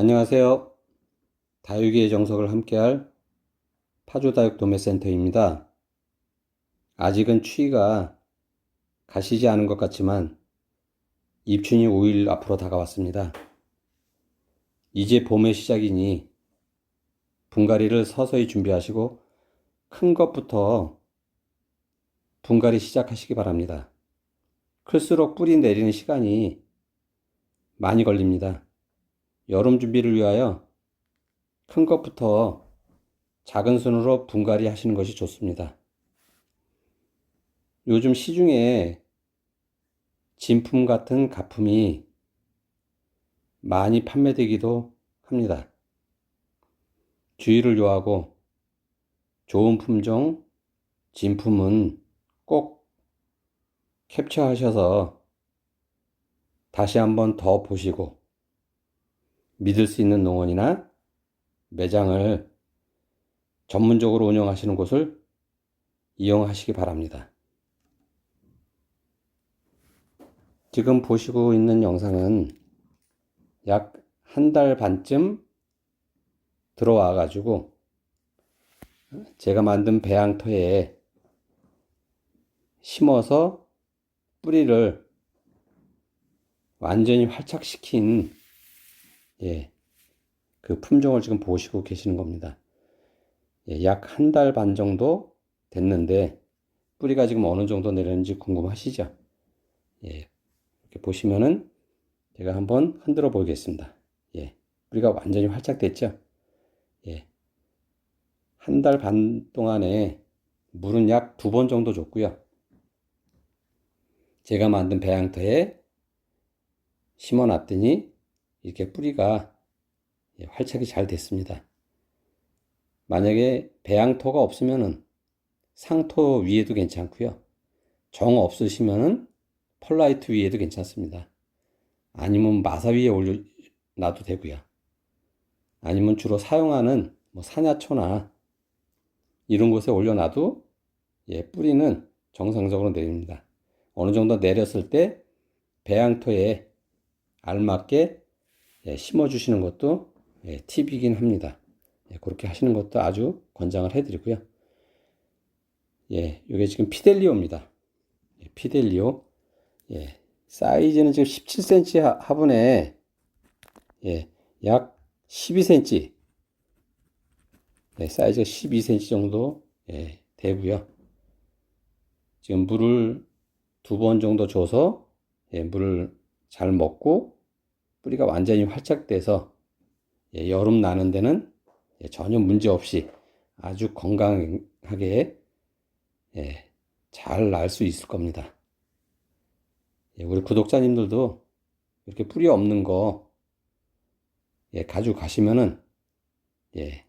안녕하세요. 다육이의 정석을 함께할 파주다육 도매센터입니다. 아직은 추위가 가시지 않은 것 같지만 입춘이 5일 앞으로 다가왔습니다. 이제 봄의 시작이니 분갈이를 서서히 준비하시고 큰 것부터 분갈이 시작하시기 바랍니다. 클수록 뿌리 내리는 시간이 많이 걸립니다. 여름 준비를 위하여 큰 것부터 작은 순으로 분갈이 하시는 것이 좋습니다. 요즘 시중에 진품 같은 가품이 많이 판매되기도 합니다. 주의를 요하고 좋은 품종, 진품은 꼭 캡처하셔서 다시 한번 더 보시고 믿을 수 있는 농원이나 매장을 전문적으로 운영하시는 곳을 이용하시기 바랍니다. 지금 보시고 있는 영상은 약 한 달 반쯤 들어와 가지고 제가 만든 배양터에 심어서 뿌리를 완전히 활착시킨 예, 그 품종을 지금 보시고 계시는 겁니다. 예, 약 한 달 반 정도 됐는데 뿌리가 지금 어느 정도 내렸는지 궁금하시죠? 예, 이렇게 보시면은 제가 한번 흔들어 보겠습니다. 예, 뿌리가 완전히 활착됐죠? 예, 한 달 반 동안에 물은 약 두 번 정도 줬고요. 제가 만든 배양터에 심어 놨더니 이렇게 뿌리가 예, 활착이 잘 됐습니다. 만약에 배양토가 없으면은 상토 위에도 괜찮고요. 정 없으시면은 펄라이트 위에도 괜찮습니다. 아니면 마사 위에 올려놔도 되고요. 아니면 주로 사용하는 뭐 사냐초나 이런 곳에 올려놔도 예, 뿌리는 정상적으로 내립니다. 어느 정도 내렸을 때 배양토에 알맞게 예, 심어주시는 것도 예, 팁이긴 합니다. 예, 그렇게 하시는 것도 아주 권장을 해드리고요. 예, 이게 지금 피델리오입니다. 예, 피델리오. 예, 사이즈는 지금 17cm 화분에 예, 약 12cm. 예, 사이즈가 12cm 정도 예, 되고요. 지금 물을 두 번 정도 줘서 예, 물을 잘 먹고 뿌리가 완전히 활착돼서 예, 여름 나는 데는 예, 전혀 문제 없이 아주 건강하게 예, 잘 날 수 있을 겁니다. 예, 우리 구독자님들도 이렇게 뿌리 없는 거 예, 가지고 가시면은 예,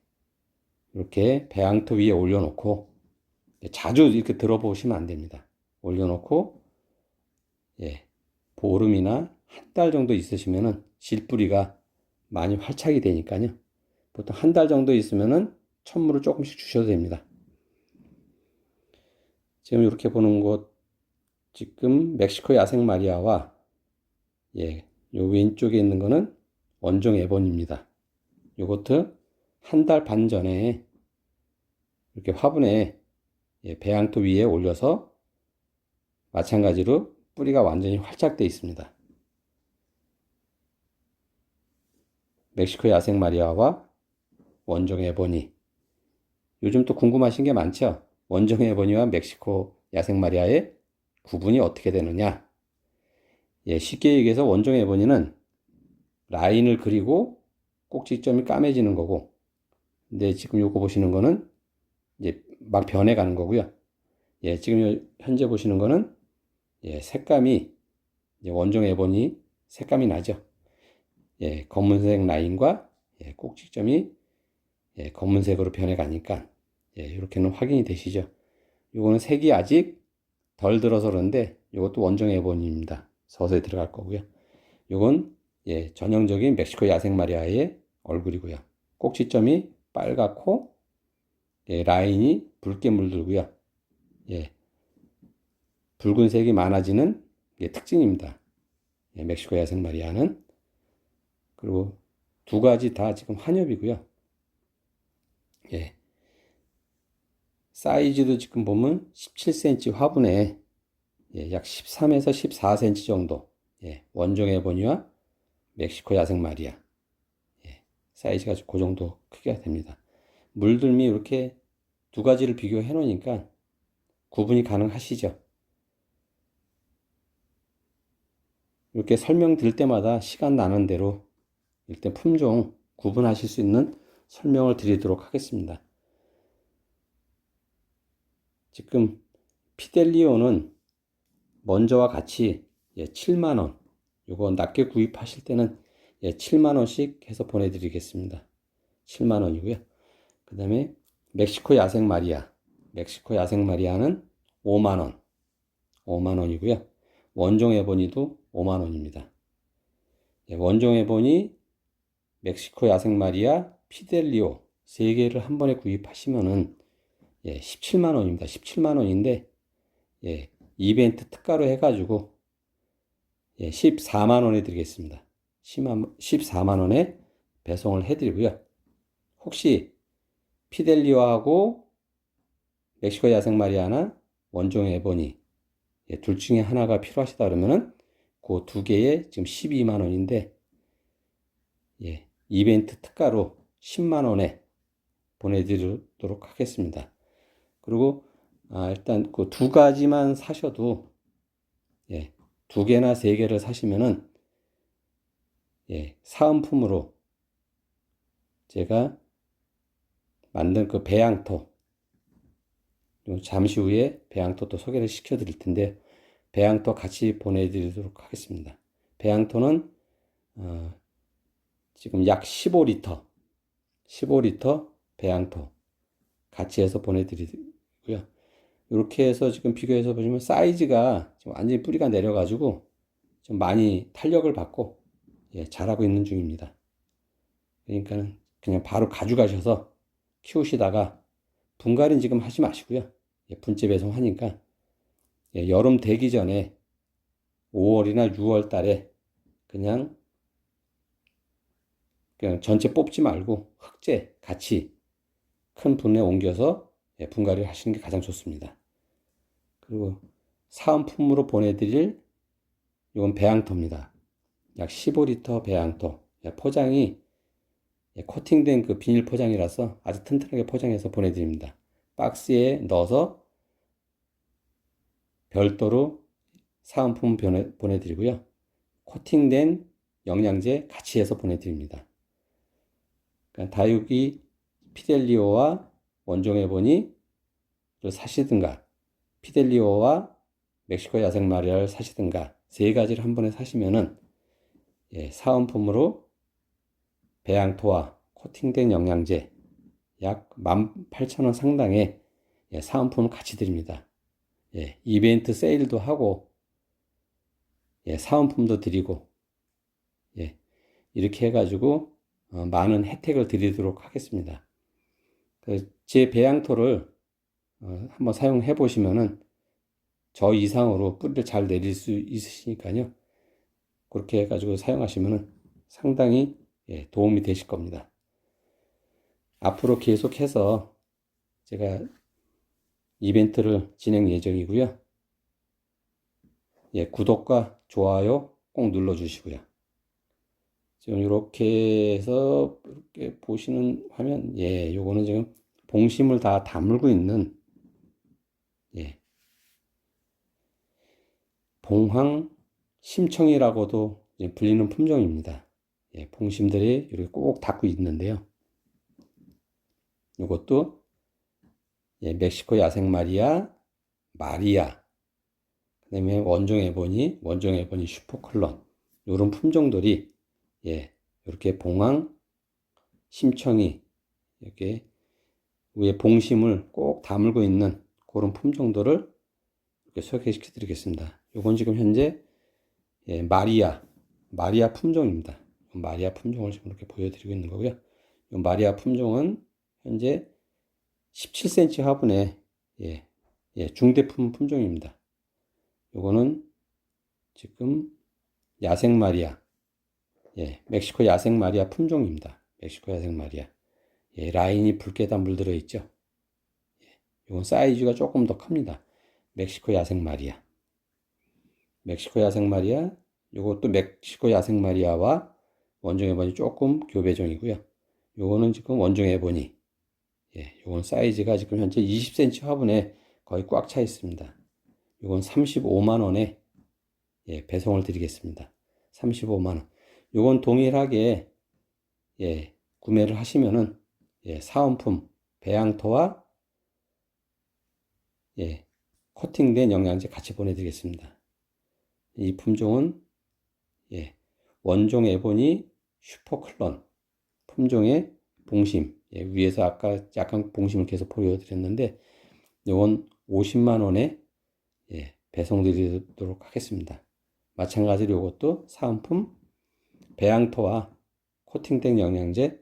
이렇게 배양토 위에 올려놓고 예, 자주 이렇게 들어보시면 안 됩니다. 올려놓고 예, 보름이나 한 달 정도 있으시면은 실뿌리가 많이 활착이 되니까요. 보통 한 달 정도 있으면은 천물을 조금씩 주셔도 됩니다. 지금 이렇게 보는 곳 지금 멕시코 야생 마리아와 예, 요 왼쪽에 있는 거는 원종 에본입니다. 요것도 한 달 반 전에 이렇게 화분에 예, 배양토 위에 올려서 마찬가지로 뿌리가 완전히 활착되어 있습니다. 멕시코 야생 마리아와 원종 에보니. 요즘 또 궁금하신 게 많죠? 원종 에보니와 멕시코 야생 마리아의 구분이 어떻게 되느냐? 예, 쉽게 얘기해서 원종 에보니는 라인을 그리고 꼭지점이 까매지는 거고, 근데 지금 요거 보시는 거는 이제 막 변해가는 거고요. 예, 지금 현재 보시는 거는 예, 색감이 원종 에보니 색감이 나죠. 예, 검은색 라인과 예, 꼭지점이 예, 검은색으로 변해가니까 예, 이렇게는 확인이 되시죠. 요거는 색이 아직 덜 들어서 그런데 이것도 원종 에본입니다. 서서히 들어갈 거고요. 요건 예, 전형적인 멕시코 야생 마리아의 얼굴이고요. 꼭지점이 빨갛고 예, 라인이 붉게 물들고요. 예, 붉은색이 많아지는 예, 특징입니다. 예, 멕시코 야생 마리아는 그리고 두 가지 다 지금 한엽이고요. 예. 사이즈도 지금 보면 17cm 화분에 예, 약 13에서 14cm 정도. 예, 원종 에보니와 멕시코 야생 마리아. 예, 사이즈가 그 정도 크기가 됩니다. 물들미 이렇게 두 가지를 비교해 놓으니까 구분이 가능하시죠? 이렇게 설명드릴 때마다 시간 나는 대로 일단 품종 구분하실 수 있는 설명을 드리도록 하겠습니다. 지금 피델리오는 먼저와 같이 예, 7만원 요거 낮게 구입하실 때는 예, 7만원씩 해서 보내드리겠습니다. 7만원이고요. 그 다음에 멕시코 야생 마리아 멕시코 야생 마리아는 5만원 5만원이고요. 원종 에보니도 5만원입니다. 예, 원종 에보니 멕시코 야생 마리아 피델리오 세 개를 한 번에 구입하시면은 예, 17만 원입니다. 17만 원인데 예, 이벤트 특가로 해 가지고 예, 14만 원에 드리겠습니다. 14만 원에 배송을 해 드리고요. 혹시 피델리오하고 멕시코 야생 마리아나 원종 에보니 예, 둘 중에 하나가 필요하시다 그러면은 그 두 개에 지금 12만 원인데 예, 이벤트 특가로 10만 원에 보내드리도록 하겠습니다. 그리고 아, 일단 그 두 가지만 사셔도 예, 두 개나 세 개를 사시면은 예, 사은품으로 제가 만든 그 배양토 잠시 후에 배양토 또 소개를 시켜 드릴 텐데 배양토 같이 보내드리도록 하겠습니다. 배양토는 어, 지금 약 15리터 15리터 배양토 같이 해서 보내드리고요. 이렇게 해서 지금 비교해서 보시면 사이즈가 지금 완전히 뿌리가 내려가지고 좀 많이 탄력을 받고 예, 자라고 있는 중입니다. 그러니까 그냥 바로 가져가셔서 키우시다가 분갈이는 지금 하지 마시고요. 예, 분재 배송하니까 예, 여름 되기 전에 5월이나 6월 달에 그냥 그냥 전체 뽑지 말고 흑재 같이 큰 분에 옮겨서 예, 분갈이를 하시는 게 가장 좋습니다. 그리고 사은품으로 보내드릴 이건 배양토입니다. 약 15리터 배양토. 예, 포장이 예, 코팅된 그 비닐 포장이라서 아주 튼튼하게 포장해서 보내드립니다. 박스에 넣어서 별도로 사은품 보내드리고요. 코팅된 영양제 같이 해서 보내드립니다. 그러니까 다육이 피델리오와 원종해보니 사시든가 피델리오와 멕시코 야생 마리아를 사시든가 세 가지를 한 번에 사시면은 예, 사은품으로 배양토와 코팅된 영양제 약 18,000원 상당의 예, 사은품을 같이 드립니다. 예, 이벤트 세일도 하고 예, 사은품도 드리고 예, 이렇게 해가지고 어, 많은 혜택을 드리도록 하겠습니다. 그제 배양토를 어, 한번 사용해 보시면은 저 이상으로 뿌리를 잘 내릴 수 있으시니까요. 그렇게 해가지고 사용하시면은 상당히 예, 도움이 되실 겁니다. 앞으로 계속해서 제가 이벤트를 진행 예정이고요. 예, 구독과 좋아요 꼭 눌러 주시고요. 지금 이렇게 해서 이렇게 보시는 화면, 예, 요거는 지금 봉심을 다 다물고 있는, 예, 봉황 심청이라고도 불리는 품종입니다. 예, 봉심들이 이렇게 꼭 닫고 있는데요. 이것도 예, 멕시코 야생 마리아, 마리아, 그 다음에 원종 에보니, 원종 에보니 슈퍼클론, 이런 품종들이 예, 이렇게 봉황, 심청이 이렇게 위에 봉심을 꼭 다물고 있는 그런 품종들을 이렇게 소개시켜 드리겠습니다. 이건 지금 현재 예, 마리아, 마리아 품종입니다. 마리아 품종을 지금 이렇게 보여드리고 있는 거고요. 이 마리아 품종은 현재 17cm 화분에 예, 예, 중대품 품종입니다. 요거는 지금 야생 마리아 예, 멕시코 야생 마리아 품종입니다. 멕시코 야생 마리아. 예, 라인이 붉게 다 물들어 있죠. 예, 이건 사이즈가 조금 더 큽니다. 멕시코 야생 마리아. 멕시코 야생 마리아. 요것도 멕시코 야생 마리아와 원종 에보니 조금 교배종이고요. 요거는 지금 원종 에보니. 예, 요건 사이즈가 지금 현재 20cm 화분에 거의 꽉 차 있습니다. 요건 35만 원에 예, 배송을 드리겠습니다. 35만 원. 요건 동일하게 예, 구매를 하시면은 예, 사은품 배양토와 예, 코팅된 영양제 같이 보내드리겠습니다. 이 품종은 예, 원종 에보니 슈퍼클론 품종의 봉심 예, 위에서 아까 약간 봉심을 계속 보여드렸는데 요건 50만 원에 예, 배송드리도록 하겠습니다. 마찬가지로 이것도 사은품 배양토와 코팅된 영양제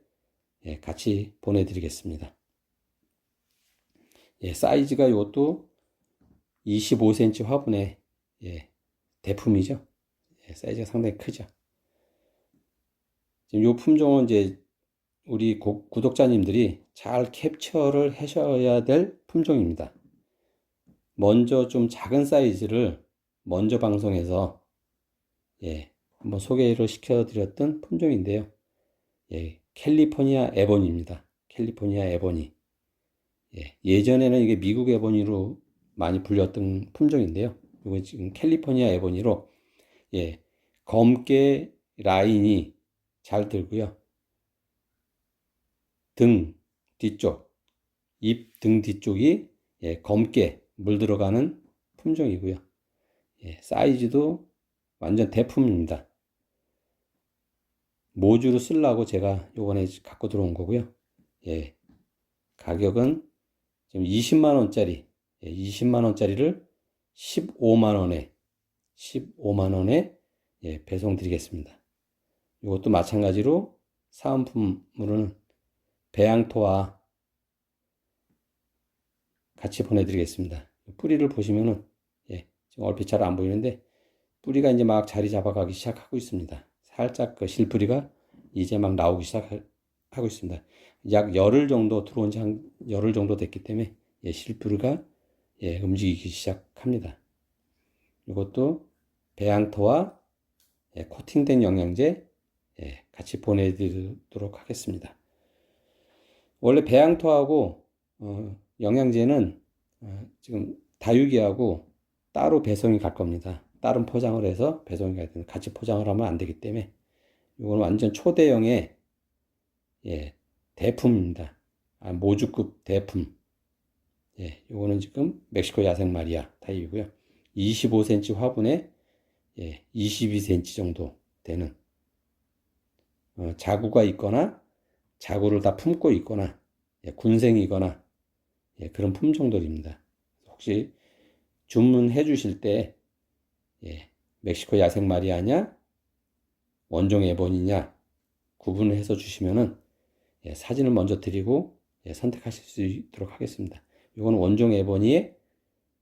예, 같이 보내드리겠습니다. 예, 사이즈가 이것도 25cm 화분에 예, 대품이죠. 예, 사이즈가 상당히 크죠. 지금 이 품종은 이제 우리 고, 구독자님들이 잘 캡처를 하셔야 될 품종입니다. 먼저 좀 작은 사이즈를 먼저 방송해서 예, 한번 소개를 시켜드렸던 품종인데요. 예, 캘리포니아 에보니입니다. 캘리포니아 에보니. 예, 예전에는 이게 미국 에보니로 많이 불렸던 품종인데요. 이건 지금 캘리포니아 에보니로 예, 검게 라인이 잘 들고요. 등 뒤쪽, 입 등 뒤쪽이 예, 검게 물 들어가는 품종이고요. 예, 사이즈도 완전 대품입니다. 모주로 쓰려고 제가 요번에 갖고 들어온 거고요. 예, 가격은 지금 20만 원짜리, 예, 20만 원짜리를 15만 원에 15만 원에 예, 배송 드리겠습니다. 이것도 마찬가지로 사은품으로는 배양토와 같이 보내드리겠습니다. 뿌리를 보시면은 예, 지금 얼핏 잘 안 보이는데 뿌리가 이제 막 자리 잡아가기 시작하고 있습니다. 살짝 그 실뿌리가 이제 막 나오기 시작하고 있습니다. 약 열흘 정도 들어온 지 한 열흘 정도 됐기 때문에 예, 실뿌리가 예, 움직이기 시작합니다. 이것도 배양토와 예, 코팅된 영양제 예, 같이 보내드리도록 하겠습니다. 원래 배양토하고 어, 영양제는 어, 지금 다육이하고 따로 배송이 갈 겁니다. 다른 포장을 해서 배송이 가야 되는 같이 포장을 하면 안 되기 때문에 이건 완전 초대형의 예, 대품입니다. 아, 모주급 대품. 예, 요거는 지금 멕시코 야생 마리아 타입이고요. 25cm 화분에 예, 22cm 정도 되는 어, 자구가 있거나 자구를 다 품고 있거나 예, 군생이거나 예, 그런 품종들입니다. 혹시 주문해 주실 때 예, 멕시코 야생 마리아냐 원종 에본이냐 구분해서 주시면은 예, 사진을 먼저 드리고 예, 선택하실 수 있도록 하겠습니다. 이건 원종 에보니에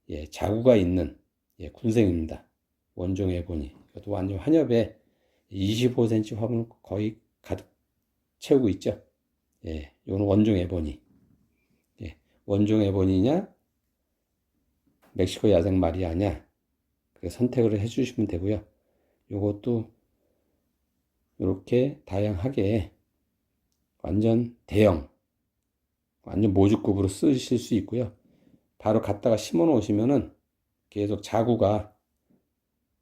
예, 자구가 있는 예, 군생입니다. 원종 에보니 이것도 완전 한엽에 25cm 화분 거의 가득 채우고 있죠. 예, 이건 원종 에보니. 예, 원종 에보니냐 멕시코 야생 마리아냐 그 선택을 해주시면 되고요. 이것도 이렇게 다양하게 완전 대형, 완전 모주급으로 쓰실 수 있고요. 바로 갖다가 심어 놓으시면은 계속 자구가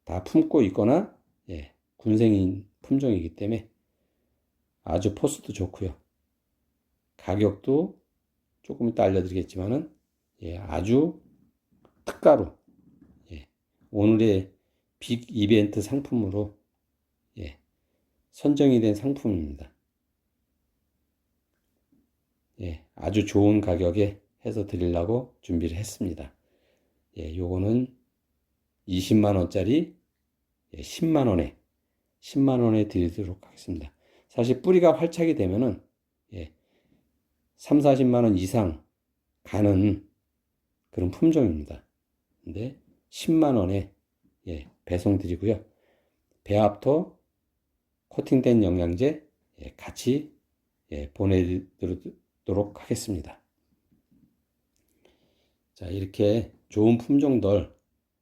다 품고 있거나 예, 군생인 품종이기 때문에 아주 포스도 좋고요. 가격도 조금 이따 알려드리겠지만은 예, 아주 특가로 예, 오늘의 빅 이벤트 상품으로 예, 선정이 된 상품입니다. 예, 아주 좋은 가격에 해서 드리려고 준비를 했습니다. 예, 요거는 20만원짜리 예, 10만원에 10만원에 드리도록 하겠습니다. 사실 뿌리가 활착이 되면은 예, 3, 40만원 이상 가는 그런 품종입니다. 근데 10만 원에 예, 배송 드리고요. 배합토 코팅된 영양제 예, 같이 예, 보내드리도록 하겠습니다. 자, 이렇게 좋은 품종들,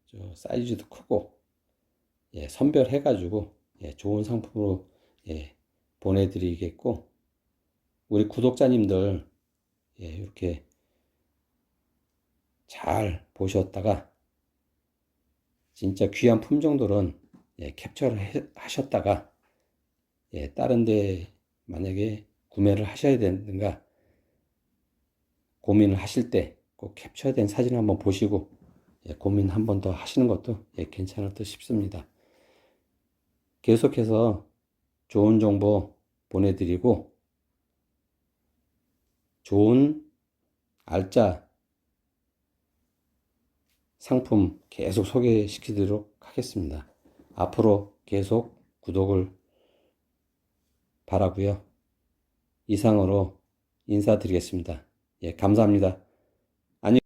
저 사이즈도 크고, 예, 선별해 가지고, 예, 좋은 상품으로, 예, 보내드리겠고, 우리 구독자님들, 예, 이렇게 잘 보셨다가, 진짜 귀한 품종들은, 예, 캡처를 해- 하셨다가, 예, 다른 데 만약에 구매를 하셔야 되는가 고민을 하실 때 꼭 캡처된 사진을 한번 보시고 예, 고민 한 번 더 하시는 것도 예, 괜찮을 듯 싶습니다. 계속해서 좋은 정보 보내드리고 좋은 알짜 상품 계속 소개시키도록 하겠습니다. 앞으로 계속 구독을 바라고요. 이상으로 인사드리겠습니다. 예, 감사합니다. 안녕.